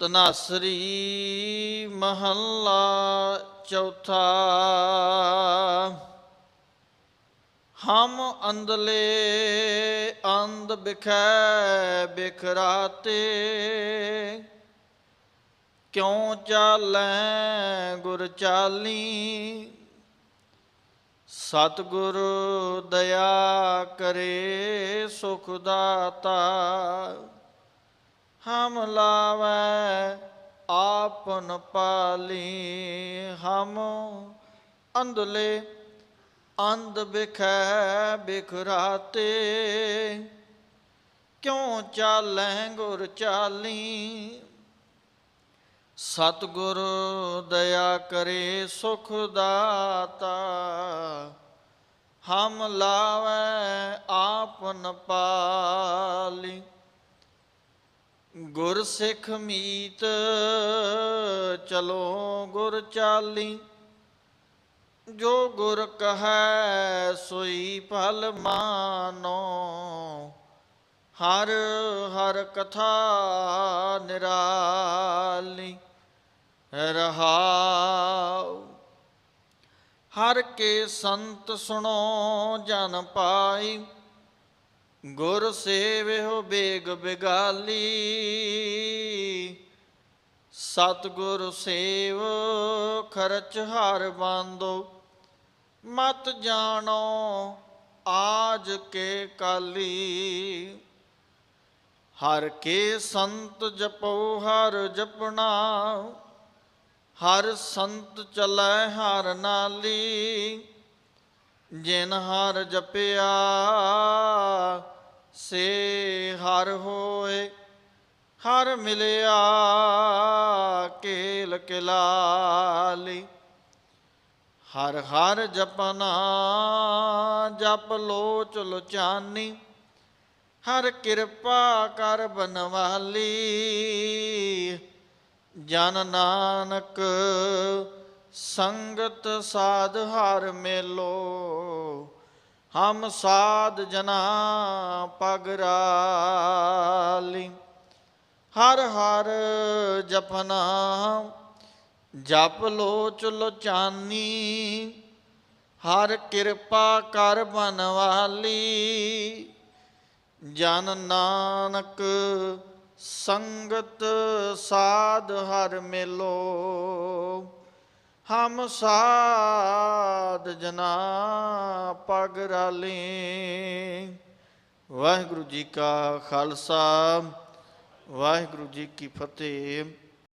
ਤਨਾਸਰੀ ਮਹੱਲਾ ਚੌਥਾ। ਹਮ ਅੰਦਲੇ ਅੰਧ ਬਿਖੈ ਬਿਖਰਾਤੇ, ਕਿਉ ਚਾਲੈ ਗੁਰ ਚਾਲੀ? ਸਤਿਗੁਰ ਦਇਆ ਕਰੇ ਸੁਖ ਦਾਤਾ। ਹਮ ਲਾਵੈ, ਆਪਨ ਪਾਲੀ ਹਮ। ਅੰਧਲੇ, ਅੰਧ ਬਿਖੈ ਬਿਖਰਾਤੇ। ਕਿਉ ਚਾਲੈ ਗੁਰ ਚਾਲੀ? ਸਤਿਗੁਰ ਦਇਆ ਕਰੇ ਸੁਖ ਦਾਤਾ। ਹਮ ਲਾਵੈ, ਆਪਨ ਪਾ ਗੁਰ ਸਿੱਖ ਮੀਤ ਚਲੋ ਗੁਰ ਚਾਲੀ, ਜੋ ਗੁਰ ਕਹੈ ਸੋਈ ਭਲ ਮਾਨੋ। ਹਰ ਹਰ ਕਥਾ ਨਿਰਾਲੀ ਰਹਾਉ। ਹਰ ਕੇ ਸੰਤ ਸੁਣੋ ਜਨ ਪਾਈ ਗੁਰ ਸੇਵਿਓ ਬੇਗ ਬਿਗਾਲੀ, ਸਤਿਗੁਰ ਸੇਵ ਖਰਚ ਹਰ ਬੰਦੋ, ਮਤ ਜਾਣੋ ਆਜ ਕੇ ਕਾਲੀ। ਹਰ ਕੇ ਸੰਤ ਜਪੋ, ਹਰ ਜਪਣਾ, ਹਰ ਸੰਤ ਚਲੈ ਹਰ ਨਾਲੀ। ਜਿਨ ਹਰ ਜਪਿਆ ਸੇ ਹਰ ਹੋਏ, ਹਰ ਮਿਲਿਆ ਕੇਲ ਕਿਲਾਲੀ। ਹਰ ਹਰ ਜਪਨਾ, ਜਪ ਲੋਚ ਲੁਚਾਨੀ ਹਰ ਕਿਰਪਾ ਕਰ ਬਨਵਾਲੀ। ਜਨ ਨਾਨਕ ਸੰਗਤ ਸਾਧ ਹਰ ਮੇਲੋ। ਹਮ ਸਾਧ ਜਨਾ ਪਗਰਾਲੀ ਹਰ ਹਰ ਜਪਨਾ, ਜਪ ਲੋਚ ਲੋਚਾਨੀ, ਹਰ ਕਿਰਪਾ ਕਰ ਬਨਵਾਲੀ, ਜਨ ਨਾਨਕ ਸੰਗਤ ਸਾਧ ਹਰ ਮਿਲੋ, ਹਮ ਸਾ ਸਾਧ ਜਨਾ ਪਗਰਾਲੀ ਵਾਹਿਗੁਰੂ ਜੀ ਕਾ ਖਾਲਸਾ ਵਾਹਿਗੁਰੂ ਜੀ ਕੀ ਫਤਿਹ।